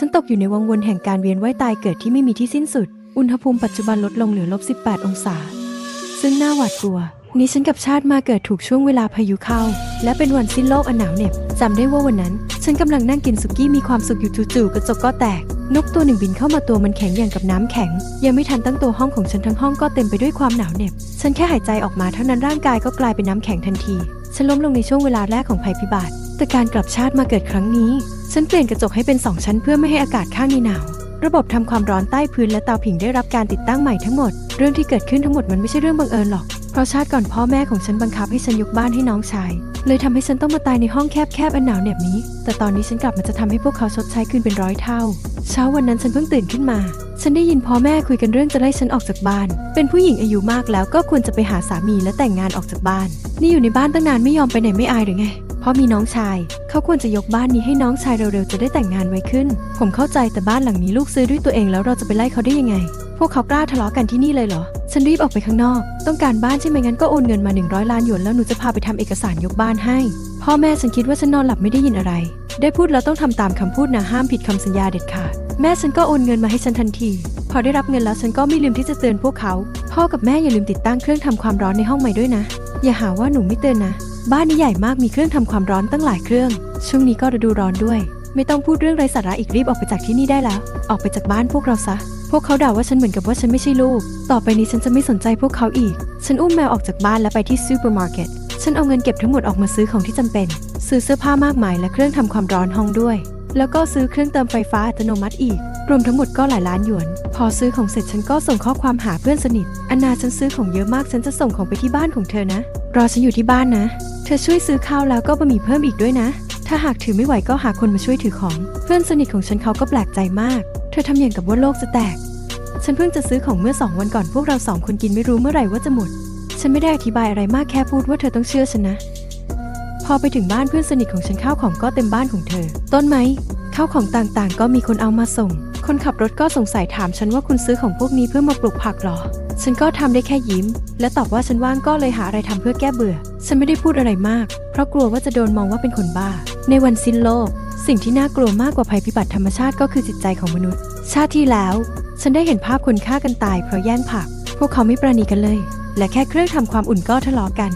ฉันตกอยู่ในวังวนแห่งการเวียนว่ายตายเกิดที่ไม่มีที่สิ้นสุด อุณหภูมิปัจจุบันลดลงเหลือลบ 18 องศา ซึ่งน่าหวาดกลัว นี้ฉันกับชาติมาเกิดถูกช่วงเวลาพายุเข้า และเป็นวันสิ้นโลกอันหนาวเหน็บจำได้ว่าวันนั้น ฉันกำลังนั่งกินสุกี้มีความสุขอยู่จู่ๆกระจกก็แตก นกตัวหนึ่งบินเข้ามาตัวมันแข็งอย่างกับน้ำแข็ง ยังไม่ทันตั้งตัวห้องของฉันทั้งห้องก็เต็มไปด้วยความหนาวเหน็บ ฉันแค่หายใจออกมาเท่านั้นร่างกายก็กลายเป็นน้ำแข็งทันที ฉันล้มลงในช่วงเวลาแรกของภัยพิบัติ แต่การกลับชาติมาเกิดครั้งนี้ ฉันเปลี่ยนกระจกให้เป็นสองชั้นเพื่อไม่ให้อากาศข้างในหนาว ระบบทำความร้อนใต้พื้นและเตาผิงได้รับการติดตั้งใหม่ทั้งหมด เรื่องที่เกิดขึ้นทั้งหมดมันไม่ใช่เรื่องบังเอิญหรอก เพราะชาติก่อนพ่อแม่ของฉันบังคับให้ฉันยกบ้านให้น้องชาย เลยทำให้ฉันต้องมาตายในห้องแคบๆอันหนาวเหน็บนี้ แต่ตอนนี้ฉันกลับมาจะทำให้พวกเขาชดใช้คืนเป็นร้อยเท่า เช้าวันนั้นฉันเพิ่งตื่นขึ้นมา ฉันได้ยินพ่อแม่คุยกันเรื่องจะไล่ฉันออกจากบ้าน เป็นผู้หญิงอายุมากแล้วก็ควรจะไปหาสามีและแต่งงานออกจากบ้าน นี่อยู่ในบ้านตั้งนานไม่ยอมไปไหนไม่อายหรือไง เพราะมีน้องชาย เขาควรจะยกบ้านนี้ให้น้องชายเร็วๆ จะได้แต่งงานไวขึ้น ผมเข้าใจแต่บ้านหลังนี้ลูกซื้อด้วยตัวเองแล้วเราจะไปไล่เขาได้ยังไง พวกเขากล้าทะเลาะกันที่นี่เลยเหรอ ฉันรีบออกไปข้างนอก ต้องการบ้านใช่ไหมงั้นก็โอนเงินมา 100 ล้านหยวนแล้วหนูจะพาไปทำเอกสารยกบ้านให้ พ่อแม่ฉันคิดว่าฉันนอนหลับไม่ได้ยินอะไร ได้พูดแล้วต้องทำตามคำพูดนะห้ามผิดคำสัญญาเด็ดขาด แม่ฉันก็โอนเงินมาให้ฉันทันที พอได้รับเงินแล้วฉันก็ไม่ลืมที่จะเตือนพวกเขา พ่อกับแม่อย่าลืมติดตั้งเครื่องทำความร้อนในห้องใหม่ด้วยนะ อย่าหาว่าหนูไม่เตือนนะ บ้านนี้ใหญ่มากมีเครื่องทำความร้อนตั้งหลายเครื่อง ช่วงนี้ก็ฤดูร้อนด้วย ไม่ต้องพูดเรื่องไร้สาระอีกรีบออกไปจากที่นี่ได้แล้ว ออกไปจากบ้านพวกเราซะ พวกเขาด่าว่าฉันเหมือนกับว่าฉันไม่ใช่ลูก ต่อไปนี้ฉันจะไม่สนใจพวกเขาอีก ฉันอุ้มแมวออกจากบ้านและไปที่ซูเปอร์มาร์เก็ต ฉันเอาเงินเก็บทั้งหมดออกมาซื้อของที่จำเป็น ซื้อเสื้อผ้ามากมายและเครื่องทำความร้อนห้องด้วย แล้วก็ซื้อเครื่องเติมไฟฟ้าอัตโนมัติอีก รวมทั้งหมดก็หลายล้านหยวน พอซื้อของเสร็จฉันก็ส่งข้อความหาเพื่อนสนิท อนาฉันซื้อของเยอะมากฉันจะส่งของไปที่บ้านของเธอนะ รอฉันอยู่ที่บ้านนะ เธอช่วยซื้อข้าวแล้วก็บะหมี่เพิ่มอีกด้วยนะ ถ้าหากถือไม่ไหวก็หาคนมาช่วยถือของ เพื่อนสนิทของฉันเขาก็แปลกใจมาก เธอทำอย่างกับว่าโลกจะแตก ฉันเพิ่งจะซื้อของเมื่อสองวันก่อนพวกเราสองคนกินไม่รู้เมื่อไหร่ว่าจะหมด ฉันไม่ได้อธิบายอะไรมากแค่พูดว่าเธอต้องเชื่อฉันนะ พอไปถึงบ้านเพื่อนสนิทของฉันข้าวของก็เต็มบ้านของเธอ ต้นไหมข้าวของต่างๆ ก็มีคนเอามาส่ง คนขับรถก็สงสัยถามฉันว่าคุณซื้อของพวกนี้เพื่อมาปลูกผักหรอ ฉันก็ทำได้แค่ยิ้ม และตอบว่าฉันว่างก็เลยหาอะไรทำเพื่อแก้เบื่อ ฉันไม่ได้พูดอะไรมาก เพราะกลัวว่าจะโดนมองว่าเป็นคนบ้า ในวันสิ้นโลก สิ่งที่น่ากลัวมากกว่าภัยพิบัติธรรมชาติก็คือจิตใจของมนุษย์ ชาติที่แล้ว ฉันได้เห็นภาพคนฆ่ากันตายเพราะแย่งผัก พวกเขาไม่ประนีกันเลย และแค่เครื่องทำความอุ่นก็ทะเลาะกัน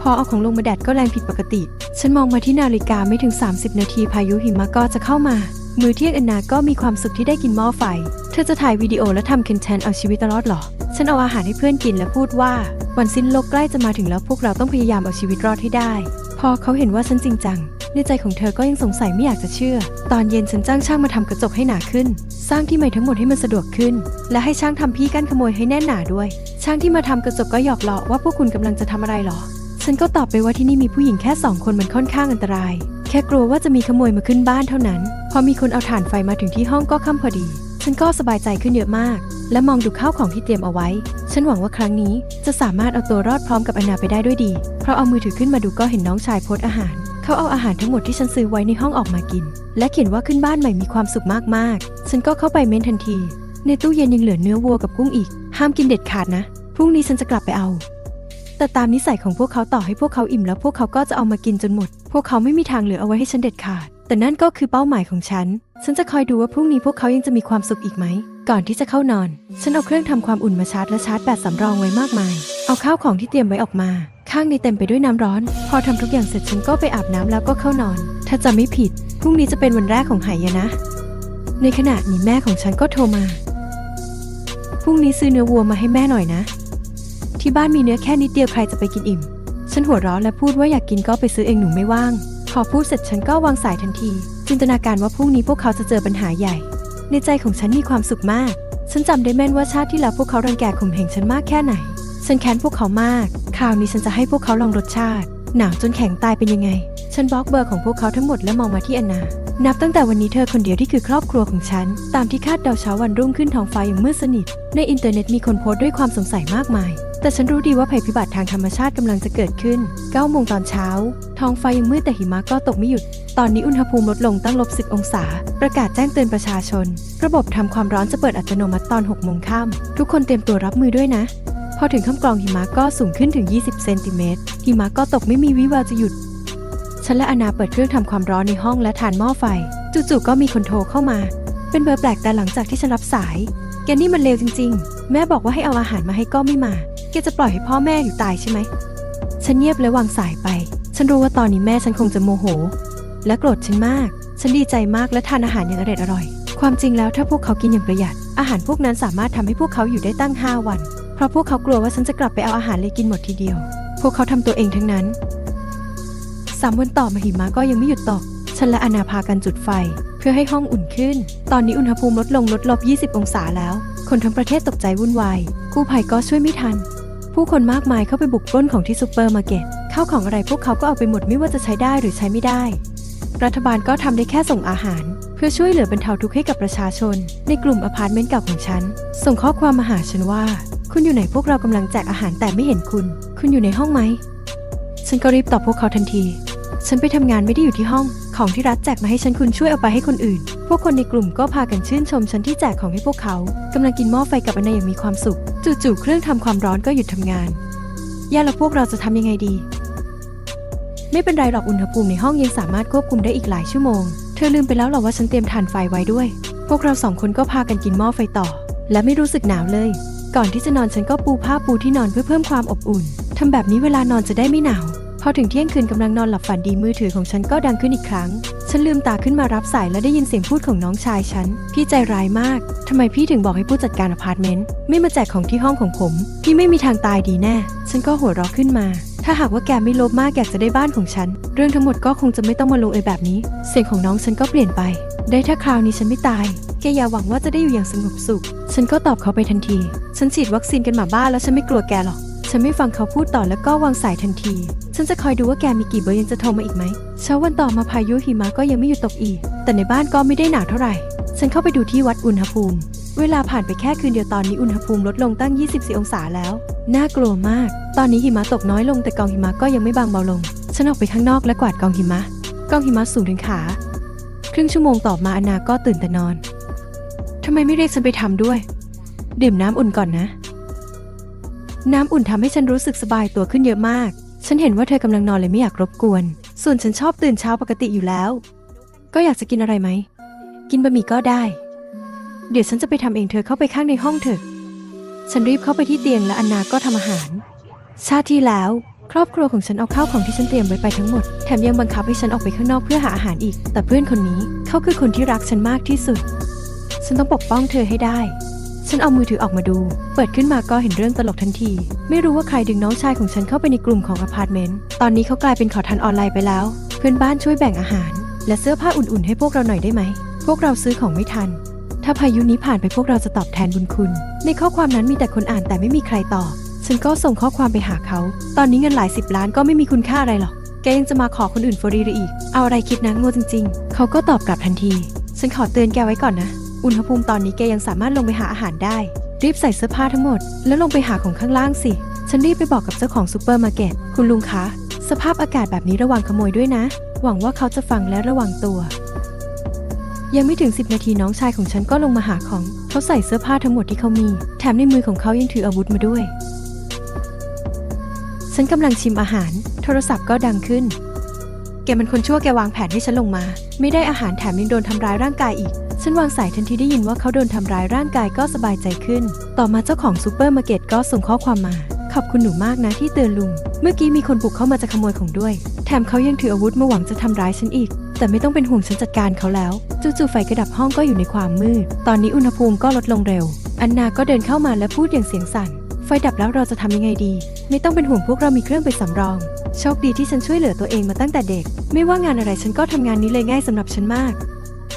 พอเอาของลงมาแดดก็แรงผิดปกติ ฉันมองมาที่นาฬิกาไม่ถึง 30 นาทีพายุหิมะก็จะเข้ามา มือเที่ยงอนนาก็มีความสุขที่ได้กินหม้อไฟ เธอจะถ่ายวิดีโอและทำคอนเทนต์เอาชีวิตรอดเหรอ ฉันเอาอาหารให้เพื่อนกินและพูดว่า วันสิ้นโลกใกล้จะมาถึงแล้วพวกเราต้องพยายามเอาชีวิตรอดให้ได้ พอเขาเห็นว่าฉันจริงจังในใจของเธอก็ยังสงสัยไม่อยากจะเชื่อ ตอนเย็นฉันจ้างช่างมาทำกระจกให้หนาขึ้น สร้างที่ใหม่ทั้งหมดให้มันสะดวกขึ้น และให้ช่างทำพี่กั้นขโมยให้แน่นหนาด้วย ช่างที่มาทำกระจกก็หยอกล้อว่าพวกคุณกำลังจะทำอะไรหรอ ฉันก็ตอบไปว่าที่นี่มีผู้หญิงแค่สองคนมันค่อนข้างอันตราย แค่กลัวว่าจะมีขโมยมาขึ้นบ้านเท่านั้น พอมีคนเอาถ่านไฟมาถึงที่ห้องก็ค่ำพอดี ฉันก็สบายใจขึ้นเยอะมาก และมองดูข้าวของที่เตรียมเอาไว้ ฉันหวังว่าครั้งนี้จะสามารถเอาตัวรอดพร้อมกับอนาไปได้ด้วยดี เพราะเอามือถือขึ้นมาดูก็เห็นน้องชายโพสอาหาร เขาเอาอาหารทั้งหมดที่ฉันซื้อไว้ในห้องออกมากิน และเขียนว่าขึ้นบ้านใหม่มีความสุขมากๆ ฉันก็เข้าไปเม้นทันที ในตู้เย็นยังเหลือเนื้อวัวกับกุ้งอีก ห้ามกินเด็ดขาดนะ พรุ่งนี้ฉันจะกลับไปเอา แต่ตามนิสัยของพวกเขาต่อให้พวกเขาอิ่มแล้วพวกเขาก็จะเอามากินจนหมด พวกเขาไม่มีทางเหลือเอาไว้ให้ฉันเด็ดขาด แต่นั่นก็คือเป้าหมายของฉัน ฉันจะคอยดูว่าพรุ่งนี้พวกเขายังจะมีความสุขอีกไหม ก่อนที่จะเข้านอน ฉันเอาเครื่องทำความอุ่นมาชาร์จและชาร์จแบตสำรองไว้มากมาย เอาข้าวของที่เตรียมไว้ออกมา ข้างในเต็มไปด้วยน้ำร้อน พอทำทุกอย่างเสร็จฉันก็ไปอาบน้ำแล้วก็เข้านอน ถ้าจะไม่ผิด พรุ่งนี้จะเป็นวันแรกของไหายนะ ในขณะนี้แม่ของฉันก็โทรมา พรุ่งนี้ซื้อเนื้อวัวมาให้แม่หน่อยนะ ที่บ้านมีเนื้อแค่นิดเดียวใครจะไปกินอิ่ม ฉันหัวเราะและพูดว่าอยากกินก็ไปซื้อเองหนูไม่ว่าง พอพูดเสร็จฉันก็วางสายทันที จินตนาการว่าพรุ่งนี้พวกเขาจะเจอปัญหาใหญ่ ในใจของฉันมีความสุขมาก ฉันจำได้แม่นว่าชาติที่แล้วพวกเขารังแกข่มเหงฉันมากแค่ไหน ฉันแค้นพวกเขามาก คราวนี้ฉันจะให้พวกเขาลองรสชาติ หนาวจนแข็งตายเป็นยังไง ฉันบล็อกเบอร์ของพวกเขาทั้งหมดและมองมาที่อนนานับตั้งแต่วันนี้เธอคนเดียวที่คือครอบครัวของฉัน ตามที่คาดเดาเช้าวันรุ่งขึ้นท้องฟ้าอย่างมืดสนิท ในอินเทอร์เน็ตมีคนโพสต์ด้วยความสงสัยมากมาย แต่ฉันรู้ดีว่าภัยพิบัติทางธรรมชาติกำลังจะเกิดขึ้น9โมงตอนเช้า ท้องฟ้ายังมืดแต่หิมะก็ตกไม่หยุด ตอนนี้อุณหภูมิลดลงตั้งลบ10องศา ประกาศแจ้งเตือนประชาชน ระบบทำความร้อนจะเปิดอัตโนมัติตอน6โมงค่ำทุกคนเตรียมตัวรับมือด้วยนะ พอถึงค่ำกลองหิมะก็สูงขึ้นถึง 20 เซนติเมตร หิมะก็ตกไม่มีวิแววจะหยุด ฉันและอนาเปิดเครื่องทำความร้อนในห้องและทานหม้อไฟ จู่ๆก็มีคนโทรเข้ามา เป็นเบอร์แปลกแต่หลังจากที่ฉันรับสาย แกนี่มันเลวจริง ๆ แม่บอกว่าให้เอาอาหารมาให้ก็ไม่มา แกจะปล่อยให้พ่อแม่อยู่ตายใช่ไหม ฉันเงียบและวางสายไป ฉันรู้ว่าตอนนี้แม่ฉันคงจะโมโห และโกรธฉันมาก ฉันดีใจมากและทานอาหารอย่างอร่อยอร่อย ความจริงแล้วถ้าพวกเขากินอย่างประหยัด อาหารพวกนั้นสามารถทำให้พวกเขาอยู่ได้ตั้ง 5 วัน เพราะพวกเขากลัวว่าฉันจะกลับไปเอาอาหารเลยกินหมดทีเดียว พวกเขาทำตัวเองทั้งนั้นสามวันต่อมาหิมะก็ยังไม่หยุดตก ฉันและอนาพากันจุดไฟ เพื่อให้ห้องอุ่นขึ้น ตอนนี้อุณหภูมิลดลงลดลบ 20 องศาแล้ว คนทั้งประเทศตกใจวุ่นวาย กู้ภัยก็ช่วยไม่ทัน ผู้คนมากมายเข้าไปบุกปล้นของที่ซูเปอร์มาร์เก็ตข้าวของอะไรพวกเขาก็เอาไปหมดไม่ว่าจะใช้ได้หรือใช้ไม่ได้ รัฐบาลก็ทำได้แค่ส่งอาหาร เพื่อช่วยเหลือบรรเทาทุกข์ให้กับประชาชน ในกลุ่มอพาร์ตเมนต์เก่าของฉัน ส่งข้อความมาหาฉันว่า คุณอยู่ไหนพวกเรากำลังแจกอาหารแต่ไม่เห็นคุณ คุณอยู่ในห้องไหม ฉันก็รีบตอบพวกเขาทันที ฉันไปทำงานไม่ได้อยู่ที่ห้อง ของที่รัฐแจกมาให้ฉันคุณช่วยเอาไปให้คนอื่น พวกคนในกลุ่มก็พากันชื่นชมฉันที่แจกของให้พวกเขากำลังกินหม้อไฟกับอันนายอย่างมีความสุข จู่ๆเครื่องทำความร้อนก็หยุดทำงานแย่แล้วพวกเราจะทำยังไงดี ไม่เป็นไรหรอกอุณหภูมิในห้องยังสามารถควบคุมได้อีกหลายชั่วโมง เธอลืมไปแล้วหรอว่าฉันเตรียมถ่านไฟไว้ด้วย พวกเราสองคนก็พากันกินหม้อไฟต่อ และไม่รู้สึกหนาวเลย ก่อนที่จะนอนฉันก็ปูผ้าปูที่นอนเพื่อเพิ่มความอบอุ่นทำแบบนี้เวลานอนจะได้ไม่หนาว พอถึงเที่ยงคืนกำลังนอนหลับฝันดีมือถือของฉันก็ดังขึ้นอีกครั้ง ฉันลืมตาขึ้นมารับสายและได้ยินเสียงพูดของน้องชายฉัน พี่ใจร้ายมาก ทำไมพี่ถึงบอกให้ผู้จัดการอพาร์ตเมนต์ไม่มาแจกของที่ห้องของผม พี่ไม่มีทางตายดีแน่ ฉันก็หัวเราะขึ้นมา ถ้าหากว่าแกไม่ลภมากอยากจะได้บ้านของฉัน เรื่องทั้งหมดก็คงจะไม่ต้องมาลงเอยแบบนี้ เสียงของน้องฉันก็เปลี่ยนไป ได้ถ้าคราวนี้ฉันไม่ตายแกอย่าหวังว่าจะได้อยู่อย่างสงบสุข ฉันก็ตอบเขาไปทันที ฉันฉีดวัคซีนกันหมาบ้าแล้วฉันไม่กลัวแกหรอก ฉันไม่ฟังเขาพูดต่อแล้วก็วางสายทันที ฉันจะคอยดูว่าแกมีกี่เบอร์ยังจะโทรมาอีกไหม เช้าวันต่อมาพายุหิมะก็ยังไม่หยุดตกอีก แต่ในบ้านก็ไม่ได้หนาวเท่าไหร่ ฉันเข้าไปดูที่วัดอุณหภูมิ เวลาผ่านไปแค่คืนเดียวตอนนี้อุณหภูมิลดลงตั้ง 24 องศาแล้ว น่ากลัวมาก ตอนนี้หิมะตกน้อยลงแต่กองหิมะก็ยังไม่บางเบาลง ฉันออกไปข้างนอกและกวาดกองหิมะ กองหิมะสูงถึงขา ครึ่งชั่วโมงต่อมาอนาก็ตื่นแต่นอนทำไมไม่เรียกฉันไปทำด้วย ดื่มน้ำอุ่นก่อนนะ น้ำอุ่นทำให้ฉันรู้สึกสบายตัวขึ้นเยอะมาก ฉันเห็นว่าเธอกำลังนอนเลยไม่อยากรบกวน ส่วนฉันชอบตื่นเช้าปกติอยู่แล้ว ก็อยากจะกินอะไรไหม กินบะหมี่ก็ได้ เดี๋ยวฉันจะไปทำเองเธอเข้าไปข้างในห้องเถอะ ฉันรีบเข้าไปที่เตียงและอันนาก็ทำอาหาร ชาติที่แล้ว ครอบครัวของฉันเอาข้าวของที่ฉันเตรียมไว้ไปทั้งหมด แถมยังบังคับให้ฉันออกไปข้างนอกเพื่อหาอาหารอีก แต่เพื่อนคนนี้เขาคือคนที่รักฉันมากที่สุด ฉันต้องปกป้องเธอให้ได้ ฉันเอามือถือออกมาดู เปิดขึ้นมาก็เห็นเรื่องตลกทันที ไม่รู้ว่าใครดึงน้องชายของฉันเข้าไปในกลุ่มของอพาร์ตเมนต์ ตอนนี้เขากลายเป็นขอทานออนไลน์ไปแล้ว เพื่อนบ้านช่วยแบ่งอาหาร และเสื้อผ้าอุ่นๆให้พวกเราหน่อยได้ไหม พวกเราซื้อของไม่ทัน ถ้าพายุนี้ผ่านไปพวกเราจะตอบแทนบุญคุณ ในข้อความนั้นมีแต่คนอ่านแต่ไม่มีใครตอบ ฉันก็ส่งข้อความไปหาเขา ตอนนี้เงินหลายสิบล้านก็ไม่มีคุณค่าอะไรหรอก แกยังจะมาขอคนอื่นฟรีหรืออีก เอาอะไรคิดนะโง่จริง ๆ เขาก็ตอบกลับทันที ฉันขอเตือนแกไว้ก่อนนะ อุณหภูมิตอนนี้แกยังสามารถลงไปหาอาหารได้ รีบใส่เสื้อผ้าทั้งหมด แล้วลงไปหาของข้างล่างสิ ฉันรีบไปบอกกับเจ้าของซูเปอร์มาร์เก็ต คุณลุงคะ สภาพอากาศแบบนี้ระวังขโมยด้วยนะ หวังว่าเขาจะฟังและระวังตัว ยังไม่ถึง 10 นาทีน้องชายของฉันก็ลงมาหาของ เขาใส่เสื้อผ้าทั้งหมดที่เขามี แถมในมือของเขายังถืออาวุธมาด้วย ฉันกำลังชิมอาหาร โทรศัพท์ก็ดังขึ้น แกมันคนชั่วแกวางแผนให้ฉันลงมา ไม่ได้อาหารแถมยังโดนทำร้ายร่างกายอีก ฉันวางสายทันทีได้ยินว่าเขาโดนทำร้ายร่างกายก็สบายใจขึ้น ต่อมาเจ้าของซูเปอร์มาร์เก็ตก็ส่งข้อความมา ขอบคุณหนูมากนะที่เตือนลุง เมื่อกี้มีคนบุกเข้ามาจะขโมยของด้วย แถมเขายังถืออาวุธมาหวังจะทำร้ายฉันอีก แต่ไม่ต้องเป็นห่วงฉันจัดการเขาแล้ว จู่ๆไฟกระดับห้องก็อยู่ในความมืด ตอนนี้อุณหภูมิก็ลดลงเร็ว อันนาก็เดินเข้ามาและพูดอย่างเสียงสั่น ไฟดับแล้วเราจะทำยังไงดี ไม่ต้องเป็นห่วงพวกเรามีเครื่องไปสำรอง โชคดีที่ฉันช่วยเหลือตัวเองมาตั้งแต่เด็ก ไม่ว่างานอะไรฉันก็ทำงานนี้เลยง่ายสำหรับฉันมาก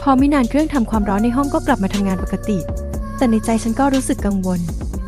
อไม่นานเครื่องทำความร้อนในห้องก็กลับมาทำงานปกติ แต่ในใจฉันก็รู้สึกกังวล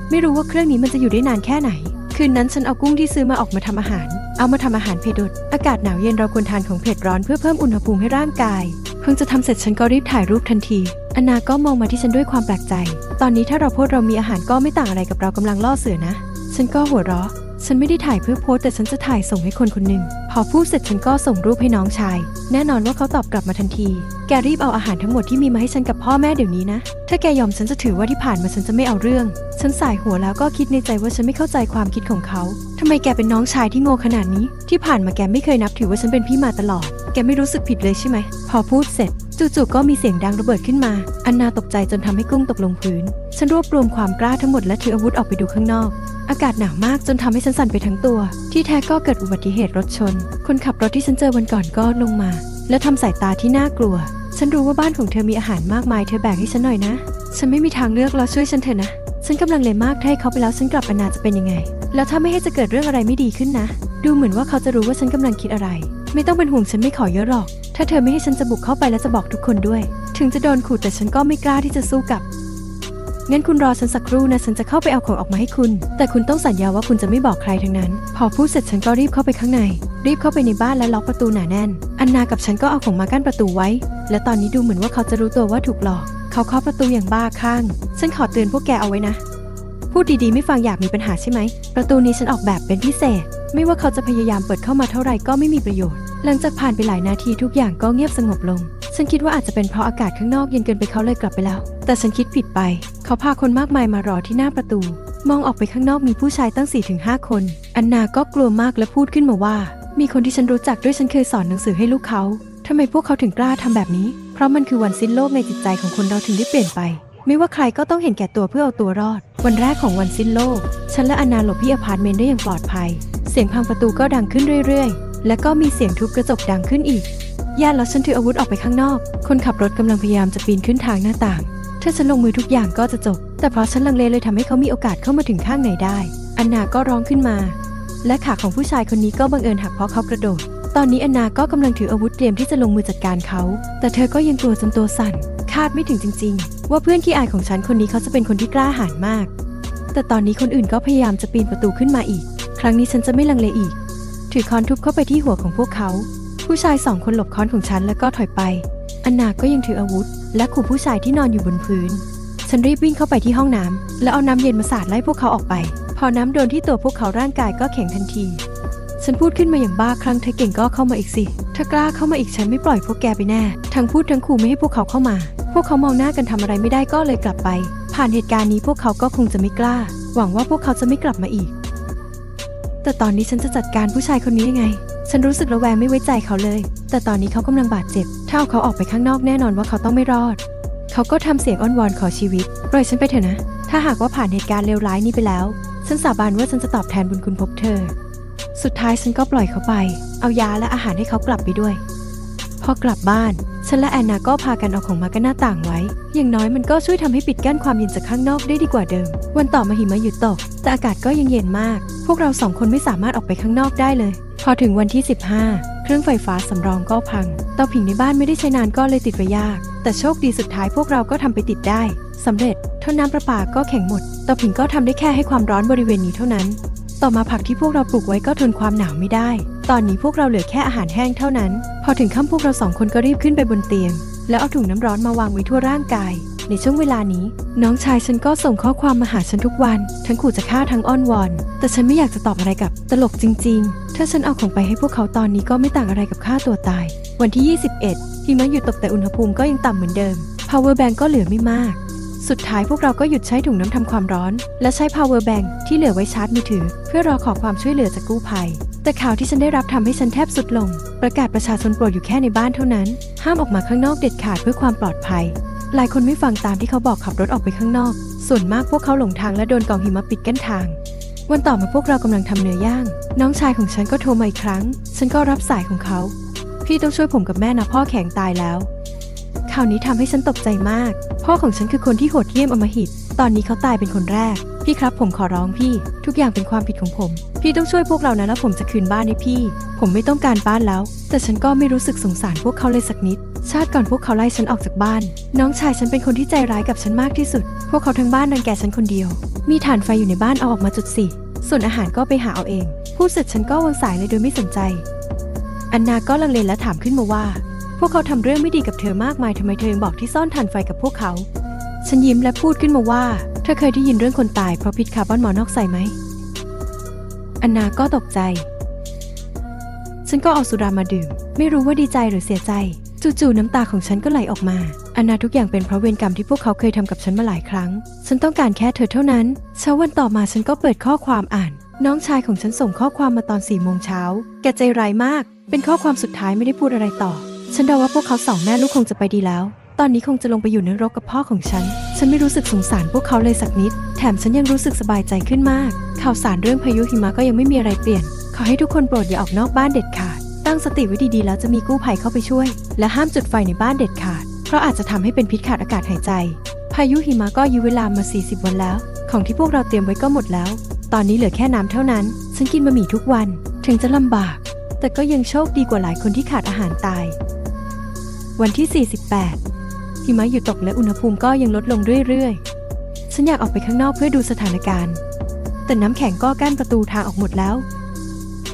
ไม่รู้ว่าเครื่องนี้มันจะอยู่ได้นานแค่ไหน คืนนั้นฉันเอากุ้งที่ซื้อมาออกมาทำอาหาร เอามาทำอาหารเผ็ดดอากาศหนาวเย็นเราควรทานของเผ็ดร้อนเพื่อเพิ่มอุณหภูมิให้ร่างกาย เพิ่งจะทำเสร็จฉันก็รีบถ่ายรูปทันที อนนาก็มองมาที่ฉันด้วยความแปลกใจ ตอนนี้ถ้าเราโพูดเรามีอาหารก็ไม่ต่างอะไรกับเรากำลังล่อเสือนะ ฉันก็หัวเราะ ฉันไม่ได้ถ่ายเพื่อโพสแต่ฉันจะถ่ายส่งให้คนคนหนึ่ง อพูดเสร็จฉันก็ส่งรูปให้น้องชาย แน่นอนว่าเขาตอบกลับมาทันที แกรีบเอาอาหารทั้งหมดที่มีมาให้ฉันกับพ่อแม่เดี๋ยวนี้นะ ถ้าแกยอมฉันจะถือว่าที่ผ่านมาฉันจะไม่เอาเรื่อง ฉันสายหัวแล้วก็คิดในใจว่าฉันไม่เข้าใจความคิดของเขาทำไมแกเป็นน้องชายที่โง่ขนาดนี้ ที่ผ่านมาแกไม่เคยนับถือว่าฉันเป็นพี่มาตลอด แกไม่รู้สึกผิดเลยใช่ไหม พอพูดเสร็จ จู่ๆก็มีเสียงดังระเบิดขึ้นมา อันนาตกใจจนทำให้กุ้งตกลงพื้น ฉันรวบรวมความกล้าทั้งหมดและถืออาวุธออกไปดูข้างนอก อากาศหนาวมากจนทำให้ฉันสั่นไปทั้งตัว ที่แท้ก็เกิดอุบัติเหตุรถชน คนขับรถที่ฉันเจอวันก่อนก็ลงมา และทำสายตาที่น่ากลัว ฉันรู้ว่าบ้านของเธอมีอาหารมากมายเธอแบกให้ฉันหน่อยนะ ฉันไม่มีทางเลือกแล้วช่วยฉันเถอะนะ ฉันกำลังเลยมากถ้าให้เขาไปแล้วฉันกลับอนาจะเป็นยังไง แล้วถ้าไม่ให้จะเกิดเรื่องอะไรไม่ดีขึ้นนะ ดูเหมือนว่าเขาจะรู้ว่าฉันกำลังคิดอะไร ไม่ต้องเป็นห่วงฉันไม่ขอเยอะหรอก ถ้าเธอไม่ให้ฉันจะบุกเข้าไปและจะบอกทุกคนด้วย ถึงจะโดนขู่แต่ฉันก็ไม่กล้าที่จะสู้กลับงั้นคุณรอฉันสักครู่นะฉันจะเข้าไปเอาของออกมาให้คุณ แต่คุณต้องสัญญาว่าคุณจะไม่บอกใครทั้งนั้น พอพูดเสร็จฉันก็รีบเข้าไปข้างใน รีบเข้าไปในบ้านและล็อกประตูหนาแน่น อันนากับฉันก็เอาของมากั้นประตูไว้ และตอนนี้ดูเหมือนว่าเขาจะรู้ตัวว่าถูกหลอก เขาเคาะประตูอย่างบ้าคลั่ง ฉันขอเตือนพวกแกเอาไว้นะ พูดดีๆไม่ฟังอยากมีปัญหาใช่ไหม ประตูนี้ฉันออกแบบเป็นพิเศษ ไม่ว่าเขาจะพยายามเปิดเข้ามาเท่าไหร่ก็ไม่มีประโยชน์ หลังจากผ่านไปหลายนาทีทุกอย่างก็เงียบสงบลง ฉันคิดว่าอาจจะเป็นเพราะอากาศข้างนอกเย็นเกินไปเขาเลยกลับไปแล้ว แต่ฉันคิดผิดไป เขาพาคนมากมายมารอที่หน้าประตู มองออกไปข้างนอกมีผู้ชายตั้ง 4-5 คน อันนาก็กลัวมากและพูดขึ้นมาว่า มีคนที่ฉันรู้จักด้วยฉันเคยสอนหนังสือให้ลูกเขาทำไมพวกเขาถึงกล้าทำแบบนี้ เพราะมันคือวันสิ้นโลกในจิตใจของคนเราถึงได้เปลี่ยนไป ไม่ว่าใครก็ต้องเห็นแก่ตัวเพื่อเอาตัวรอด วันแรกของวันสิ้นโลก ฉันและอนนาหลบที่อพาร์ตเมนต์ได้อย่างปลอดภัย เสียงพังประตูก็ดังขึ้นเรื่อยๆ และก็มีเสียงทุบกระจกดังขึ้นอีก ญาติแล้วฉันถืออาวุธออกไปข้างนอก คนขับรถกำลังพยายามจะปีนขึ้นทางหน้าต่าง ถ้าฉันลงมือทุกอย่างก็จะจบ แต่เพราะฉันลังเลเลยทำให้เขามีโอกาสเข้ามาถึงข้างในได้ อันนาก็ร้องขึ้นมา และขาของผู้ชายคนนี้ก็บังเอิญหักเพราะเขากระโดด ตอนนี้อันนาก็กำลังถืออาวุธเตรียมที่จะลงมือจัดการเขา แต่เธอก็ยังกลัวจนตัวสั่น คาดไม่ถึงจริง ๆ ว่าเพื่อนขี้อายของฉันคนนี้เขาจะเป็นคนที่กล้าหาญมาก แต่ตอนนี้คนอื่นก็พยายามจะปีนประตูขึ้นมาอีก ครั้งนี้ฉันจะไม่ลังเลอีก ถือค้อนทุบเข้าไปที่หัวของพวกเขา ผู้ชายสองคนหลบค้อนของฉันแล้วก็ถอยไป อันนาก็ยังถืออาวุธ และขู่ผู้ชายที่นอนอยู่บนพื้น ฉันรีบวิ่งเข้าไปที่ห้องน้ำแล้วเอาน้ำเย็นมาสาดไล่พวกเขาออกไป พอน้ำโดนที่ตัวพวกเขาร่างกายก็แข็งทันที ฉันพูดขึ้นมาอย่างบ้าคลั่งเธอเก่งก็เข้ามาอีกสิ ถ้ากล้าเข้ามาอีกฉันไม่ปล่อยพวกแกไปแน่ ทั้งพูดทั้งขู่ไม่ให้พวกเขาเข้ามา พวกเขามองหน้ากันทำอะไรไม่ได้ก็เลยกลับไป ผ่านเหตุการณ์นี้พวกเขาก็คงจะไม่กล้า หวังว่าพวกเขาจะไม่กลับมาอีก แต่ตอนนี้ฉันจะจัดการผู้ชายคนนี้ยังไง ฉันรู้สึกระแวงไม่ไว้ใจเขาเลย แต่ตอนนี้เขากำลังบาดเจ็บ ถ้าเอาเขาออกไปข้างนอกแน่นอนว่าเขาต้องไม่รอด เขาก็ทำเสียงอ้อนวอนขอชีวิต ปล่อยฉันไปเถอะนะ ถ้าหากว่าผ่านเหตุการณ์เลวร้ายนี้ไปแล้ว ฉันสาบานว่าฉันจะตอบแทนบุญคุณพบเธอ สุดท้ายฉันก็ปล่อยเขาไป เอายาและอาหารให้เขากลับไปด้วย พอกลับบ้าน ฉันและแอนนาก็พากันเอาของมากันหน้าต่างไว้ อย่างน้อยมันก็ช่วยทำให้ปิดกั้นความเย็นจากข้างนอกได้ดีกว่าเดิม วันต่อมาหิมะหยุดตก แต่อากาศก็ยังเย็นมาก พวกเราสองคนไม่สามารถออกไปข้างนอกได้เลย พอถึงวันที่ 15 เครื่องไฟฟ้าสำรองก็พัง เตาผิงในบ้านไม่ได้ใช้นานก็เลยติดไฟยาก แต่โชคดีสุดท้ายพวกเราก็ทำไปติดได้สำเร็จท่อน้ำประปาก็แข็งหมด เตาผิงก็ทำได้แค่ให้ความร้อนบริเวณนี้เท่านั้น ต่อมาผักที่พวกเราปลูกไว้ก็ทนความหนาวไม่ได้ ตอนนี้พวกเราเหลือแค่อาหารแห้งเท่านั้น อถึงค่ำพวกเราสองคนก็รีบขึ้นไปบนเตียง แล้วเอาถุงน้ำร้อนมาวางไว้ทั่วร่างกาย ในช่วงเวลานี้ น้องชายฉันก็ส่งข้อความมาหาฉันทุกวัน ทั้งขู่จะฆ่าทั้งอ้อนวอน แต่ฉันไม่อยากจะตอบอะไรกับตลกจริง ๆ ถ้าฉันเอาของไปให้พวกเขาตอนนี้ก็ไม่ต่างอะไรกับฆ่าตัวตาย วันที่ 21หิมะหยุดตกแต่อุณหภูมิก็ยังต่ำเหมือนเดิม power bank ก็เหลือไม่มาก สุดท้ายพวกเราก็หยุดใช้ถุงน้ำทำความร้อน และใช้ power bank ที่เหลือไว้ชาร์จมือถือ เพื่อรอขอความช่วยเหลือจากกู้ภัย แต่ข่าวที่ฉันได้รับทำให้ฉันแทบสุดลง ประกาศประชาชนโปรดอยู่แค่ในบ้านเท่านั้น ห้ามออกมาข้างนอกเด็ดขาดเพื่อความปลอดภัย หลายคนไม่ฟังตามที่เขาบอกขับรถออกไปข้างนอก ส่วนมากพวกเขาหลงทางและโดนกองหิมะปิดกั้นทาง วันต่อมาพวกเรากำลังทำเนื้อย่าง น้องชายของฉันก็โทรมาอีกครั้ง ฉันก็รับสายของเขา พี่ต้องช่วยผมกับแม่นะพ่อแข็งตายแล้วข่าวนี้ทำให้ฉันตกใจมาก พ่อของฉันคือคนที่โหดเหี้ยมอมหิต ตอนนี้เขาตายเป็นคนแรก พี่ครับผมขอร้องพี่ ทุกอย่างเป็นความผิดของผม พี่ต้องช่วยพวกเรานะแล้วผมจะคืนบ้านให้พี่ ผมไม่ต้องการบ้านแล้ว แต่ฉันก็ไม่รู้สึกสงสารพวกเขาเลยสักนิด ชาติก่อนพวกเขาไล่ฉันออกจากบ้าน น้องชายฉันเป็นคนที่ใจร้ายกับฉันมากที่สุด พวกเขาทั้งบ้านรังแกฉันคนเดียว มีถ่านไฟอยู่ในบ้านเอาออกมาจุดสิส่วนอาหารก็ไปหาเอาเองพูดเสร็จฉันก็วางสายเลยโดยไม่สนใจ อันนาก็ลังเลและถามขึ้นมาว่า พวกเขาทำเรื่องไม่ดีกับเธอมากมายทำไมเธอยังบอกที่ซ่อนถ่านไฟกับพวกเขา ฉันยิ้มและพูดขึ้นมาว่า ธอเคยได้ยินเรื่องคนตายเพราะพิษคาร์บอนมอนอกไซด์ไหมอันนาก็ตกใจ ฉันก็เอาสุรามาดื่ม ไม่รู้ว่าดีใจหรือเสียใจ จู่ๆน้ำตาของฉันก็ไหลออกมา อันนาทุกอย่างเป็นเพราะเวรกรรมที่พวกเขาเคยทำกับฉันมาหลายครั้ง ฉันต้องการแค่เธอเท่านั้น เช้าวันต่อมาฉันก็เปิดข้อความอ่าน น้องชายของฉันส่งข้อความมาตอนสี่โมงเช้า แกใจร้ายมาก เป็นข้อความสุดท้ายไม่ได้พูดอะไรต่อ ฉันเดาว่าพวกเขาสองแม่ลูกคงจะไปดีแล้ว ตอนนี้คงจะลงไปอยู่ในนรกกับพ่อของฉัน ฉันไม่รู้สึกสงสารพวกเขาเลยสักนิด แถมฉันยังรู้สึกสบายใจขึ้นมาก ข่าวสารเรื่องพายุหิมะก็ยังไม่มีอะไรเปลี่ยน ขอให้ทุกคนโปรดอย่าออกนอกบ้านเด็ดขาด ตั้งสติไว้ดีๆ แล้วจะมีกู้ภัยเข้าไปช่วย และห้ามจุดไฟในบ้านเด็ดขาด เพราะอาจจะทำให้เป็นพิษขาดอากาศหายใจ พายุหิมะก็อายุเวลามา 40 วันแล้ว ของที่พวกเราเตรียมไว้ก็หมดแล้ว ตอนนี้เหลือแค่น้ำเท่านั้น ฉันกินบะหมี่ทุกวัน ถึงจะลำบาก แต่ก็ยังโชคดีกว่าหลายคนที่ขาดอาหารตาย วันที่ 48 หิมะหยุดตกและอุณหภูมิก็ยังลดลงเรื่อยๆ ฉันอยากออกไปข้างนอกเพื่อดูสถานการณ์ แต่น้ำแข็งก็กั้นประตูทางออกหมดแล้ว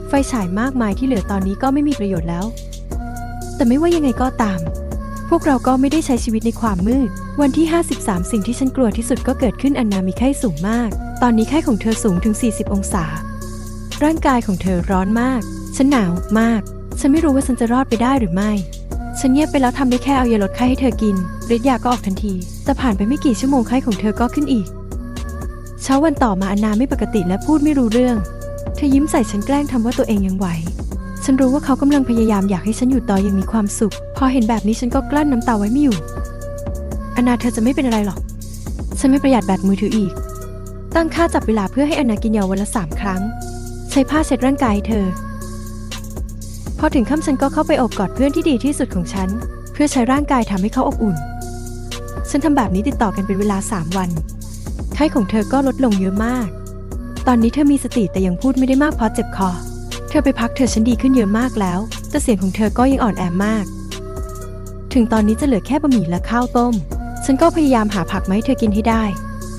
ไฟฉายมากมายที่เหลือตอนนี้ก็ไม่มีประโยชน์แล้ว แต่ไม่ว่ายังไงก็ตาม พวกเราก็ไม่ได้ใช้ชีวิตในความมืด วันที่ 53 สิ่งที่ฉันกลัวที่สุดก็เกิดขึ้นอันนามีไข้สูงมาก ตอนนี้ไข้ของเธอสูงถึง 40 องศา ร่างกายของเธอร้อนมาก ฉันหนาวมาก ฉันไม่รู้ว่าฉันจะรอดไปได้หรือไม่ ฉันเงียบไปแล้วทำได้แค่เอายาลดไข้ให้เธอกินฤทธิ์ยาก็ออกทันที แต่ผ่านไปไม่กี่ชั่วโมงไข้ของเธอก็ขึ้นอีก เช้าวันต่อมาอนนาไม่ปกติและพูดไม่รู้เรื่อง เธอยิ้มใส่ฉันแกล้งทำว่าตัวเองยังไหว ฉันรู้ว่าเขากำลังพยายามอยากให้ฉันอยู่ต่ออยังมีความสุข พอเห็นแบบนี้ฉันก็กลั้นน้ำตาไว้ไม่อยู่อนนาเธอจะไม่เป็นอะไรหรอก ฉันไม่ประหยัดแบตมือถืออีก ตั้งค่าจับเวลาเพื่อให้อนนากินยาวันละสามครั้ง ใช้ผ้าเช็ดร่างกายเธอ อถึงค่ำฉันก็เข้าไปอบกอดเพื่อนที่ดีที่สุดของฉัน เพื่อใช้ร่างกายทำให้เขาอบอุ่น ฉันทำแบบนี้ติดต่อกันเป็นเวลาสามวัน ไข้ของเธอก็ลดลงเยอะมาก ตอนนี้เธอมีสติแต่ยังพูดไม่ได้มากเพราะเจ็บคอ เธอไปพักเธอฉันดีขึ้นเยอะมากแล้ว แต่เสียงของเธอก็ยังอ่อนแอมาก ถึงตอนนี้จะเหลือแค่บะหมี่และข้าวต้ม ฉันก็พยายามหาผักมาให้เธอกินให้ได้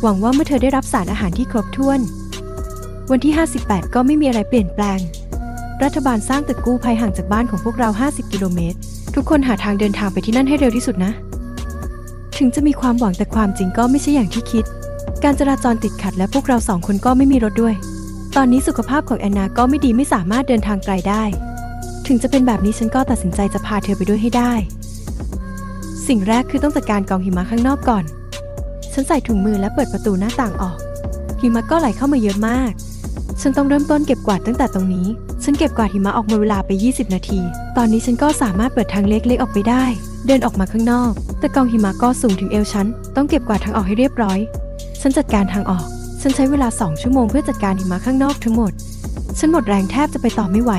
หวังว่าเมื่อเธอได้รับสารอาหารที่ครบถ้วน วันที่ 58 ก็ไม่มีอะไรเปลี่ยนแปลง รัฐบาลสร้างตึกกู้ภัยห่างจากบ้านของพวกเรา 50 กิโลเมตร ทุกคนหาทางเดินทางไปที่นั่นให้เร็วที่สุดนะ ถึงจะมีความหวังแต่ความจริงก็ไม่ใช่อย่างที่คิด การจราจรติดขัดและพวกเราสองคนก็ไม่มีรถด้วย ตอนนี้สุขภาพของแอนนาก็ไม่ดีไม่สามารถเดินทางไกลได้ ถึงจะเป็นแบบนี้ฉันก็ตัดสินใจจะพาเธอไปด้วยให้ได้ สิ่งแรกคือต้องจัดการกองหิมะข้างนอกก่อน ฉันใส่ถุงมือและเปิดประตูหน้าต่างออก หิมะก็ไหลเข้ามาเยอะมาก ฉันต้องเริ่มต้นเก็บกวาดตั้งแต่ตรงนี้ ฉันเก็บกวาดหิมะออกมาเวลาไป 20 นาที ตอนนี้ฉันก็สามารถเปิดทางเล็กๆออกไปได้ เดินออกมาข้างนอก แต่กองหิมะก็สูงถึงเอวฉัน ต้องเก็บกวาดทางออกให้เรียบร้อย ฉันจัดการทางออก ฉันใช้เวลาสองชั่วโมงเพื่อจัดการหิมะข้างนอกทั้งหมด ฉันหมดแรงแทบจะไปต่อไม่ไหว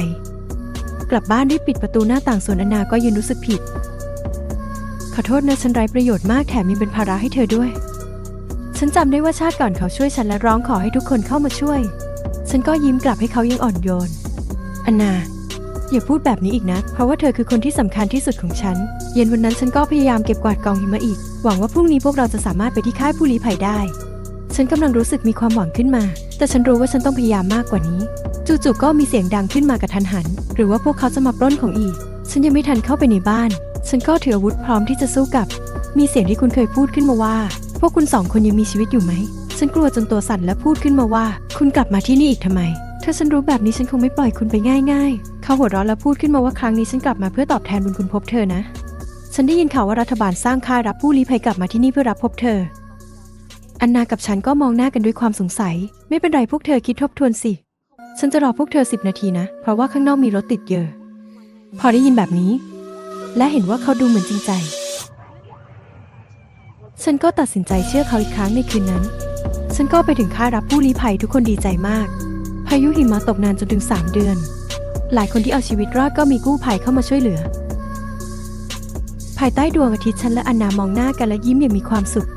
กลับบ้านรีบปิดประตูหน้าต่างส่วนอนนาก็ยืนรู้สึกผิด ขอโทษนะฉันไร้ประโยชน์มากแถมยังเป็นภาระให้เธอด้วย ฉันจำได้ว่าชาติก่อนเขาช่วยฉันและร้องขอให้ทุกคนเข้ามาช่วย ฉันก็ยิ้มกลับให้เขายังอ่อนโยน อันนา อย่าพูดแบบนี้อีกนะ เพราะว่าเธอคือคนที่สำคัญที่สุดของฉัน เย็นวันนั้นฉันก็พยายามเก็บกวาดกองหิมะอีก หวังว่าพรุ่งนี้พวกเราจะสามารถไปที่ค่ายผู้ลี้ภัยได้ ฉันกำลังรู้สึกมีความหวังขึ้นมา แต่ฉันรู้ว่าฉันต้องพยายามมากกว่านี้ จู่ๆก็มีเสียงดังขึ้นมากระทันหัน หรือว่าพวกเขาจะมาปล้นของอีก ฉันยังไม่ทันเข้าไปในบ้าน ฉันก็ถืออาวุธพร้อมที่จะสู้กับ มีเสียงที่คุณเคยพูดขึ้นมาว่า พวกคุณสองคนยังมีชีวิตอยู่ไหม ฉันกลัวจนตัวสั่นและพูดขึ้นมาว่า คุณกลับมาที่นี่อีกทำไม ถ้าฉันรู้แบบนี้ฉันคงไม่ปล่อยคุณไปง่าย ๆ เขาหัวเราะและพูดขึ้นมาว่าครั้งนี้ฉันกลับมาเพื่อตอบแทนบุญคุณพบเธอนะ ฉันได้ยินข่าวว่ารัฐบาลสร้างค่ายรับผู้ลี้ภัยกลับมาที่นี่เพื่อรับพบเธอ อันนากับฉันก็มองหน้ากันด้วยความสงสัย ไม่เป็นไรพวกเธอคิดทบทวนสิ ฉันจะรอพวกเธอสิบนาทีนะ เพราะว่าข้างนอกมีรถติดเยอะ พอได้ยินแบบนี้ และเห็นว่าเขาดูเหมือนจริงใจ ฉันก็ตัดสินใจเชื่อเขาอีกครั้งในคืนนั้น ฉันก็ไปถึงค่ายรับผู้ลี้ภัยทุกคนดีใจมาก พายุหิมะตกนานจนถึง 3 เดือน หลายคนที่เอาชีวิตรอดก็มีกู้ภัยเข้ามาช่วยเหลือ ภายใต้ดวงอาทิตย์ฉันและอันนามองหน้ากันและยิ้มอย่างมีความสุข